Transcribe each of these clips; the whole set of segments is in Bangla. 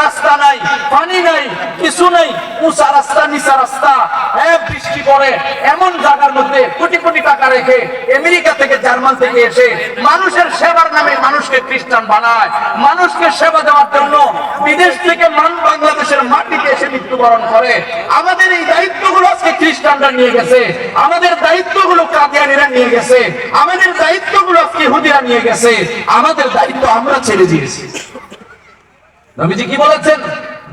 রাস্তা নাই, পানি নাই, কিছু নাই, উঁচা রাস্তা, নিচা রাস্তা। হ্যাঁ বৃষ্টি পড়ে এমন জায়গার মধ্যে কোটি কোটি টাকা রেখে আমেরিকা থেকে জার্মান থেকে এসে মানুষের সেবার নামে মানুষকে খ্রিস্টান বানায়, মানুষকে সেবা দেওয়ার জন্য বিদেশ থেকে মান বাংলাদেশের মাটিতে এসে মৃত্যুবরণ করে। আমাদের এই দায়িত্বগুলো আজকে খ্রিস্টানরা নিয়ে গেছে। আমাদের দায়িত্বগুলো কাদিয়ানিরা নিয়ে গেছে। আমাদের দায়িত্বগুলো আজকে হুদিরা নিয়ে গেছে। আমাদের দায়িত্ব আমরা ছেড়ে দিয়েছি। নবীজি কি বলেছেন?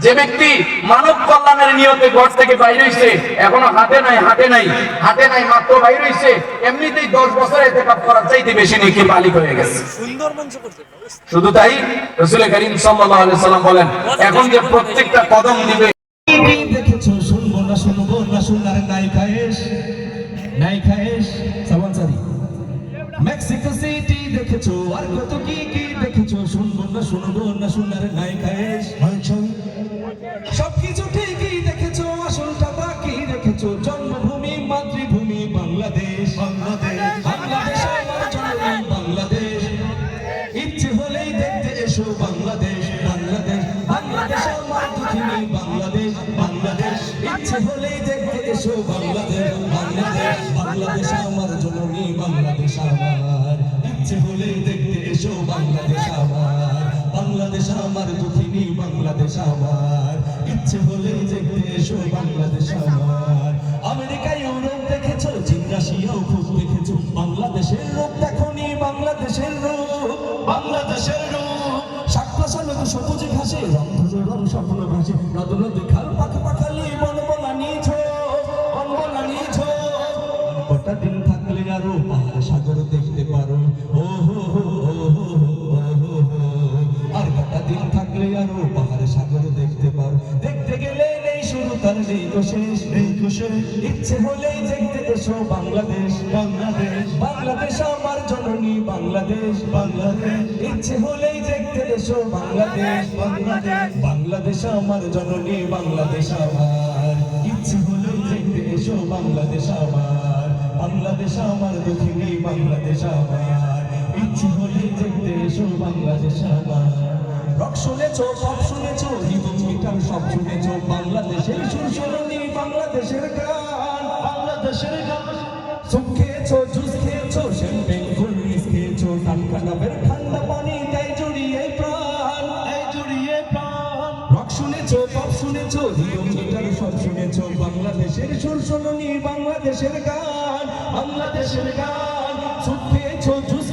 যে ব্যক্তি মানব কল্যাণের নিয়তে ঘর থেকে বাইরে হইছে এখনও হাতে নাই হাতে নাই হাতে নাই মাত্র বাইরে হইছে এমনিতেই দশ বছরে এতেকাপ করার চাইতে বেশি নাকি মালিক হয়ে গেছে। সুন্দর মঞ্চ করছে শুধু তাই রসুল করিম সাল্লাল্লাহু আলাইহি সাল্লাম বলেন এখন যে প্রত্যেকটা কদম দিবে শুনব না শুনব না শোনার নাই খায়েশ নাই খায়েশ সাবানসারি মেক্সিকো সিটি দেখেছ আর কত কি কি দেখেছ শুনব না শুনব না শোনার নাই খায়েশ দুঃখিনী বাংলাদেশ বাংলাদেশ। ইচ্ছে হলেই দেখতে এসো বাংলাদেশ বাংলাদেশ। বাংলাদেশ আমার জননী, বাংলাদেশ আমার। ইচ্ছে হলেই দেখতে এসো বাংলাদেশ আমার। বাংলাদেশ আমার দুঃখিনী, বাংলাদেশ আমার। ইচ্ছে হলেই দেখতে এসো বাংলাদেশ আমার। আমেরিকা ইউরোপ দেখেছ চীন রাশিয়াও খুব দেখেছ। বাংলাদেশের রূপ দেখনি বাংলাদেশের রূপ বাংলাদেশের রূপ। শাক ফসল সবুজ ঘাসে রং স্বপ্ন ভাসে খাল, পাখা, পাখালি বন বনানি ছো বন বনানি ছো কটা দিন থাকলে আরও পাহাড় সাগর দেখতে পারো। ও হো হো হো হো হো। আর কটা দিন থাকলে আরও পাহাড় সাগর দেখতে পারো। দেখতে গেলে নেই শুরু, তার নেই তো শেষ, নেই তো শেষ। ইচ্ছে হলেই দেখতে এসো বাংলাদেশ বাংলাদেশ। বাংলাদেশ আমার জননী, বাংলাদেশ বাংলাদেশ। ইচ্ছে হলেই দেখতে এসো বাংলাদেশ বাংলাদেশ। বাংলাদেশ আমার জননী, বাংলাদেশ আমার। ইচ্ছে হলেই দেখতে এসো বাংলাদেশ আমার। বাংলাদেশ আমার দক্ষিণী বাংলাদেশ আমার। ইচ্ছে হলেই দেখতে এসো বাংলাদেশ আমার। রক শুনেছো, পপ শুনেছো হিন্দু মিটার সব শুনেছো। বাংলাদেশের সুর শুনি বাংলাদেশের গান বাংলাদেশের গান। সুপ খেয়েছো, জুস খেয়েছো শ্যাম্পেন কোল্ড ড্রিঙ্কস খেয়েছো টানকা ডাবের শুনেছো পপ শুনেছো হিরো মিটার সব শুনেছো, বাংলাদেশের সুর শুনি বাংলাদেশের গান বাংলাদেশের গান সুপ খেয়েছো জুস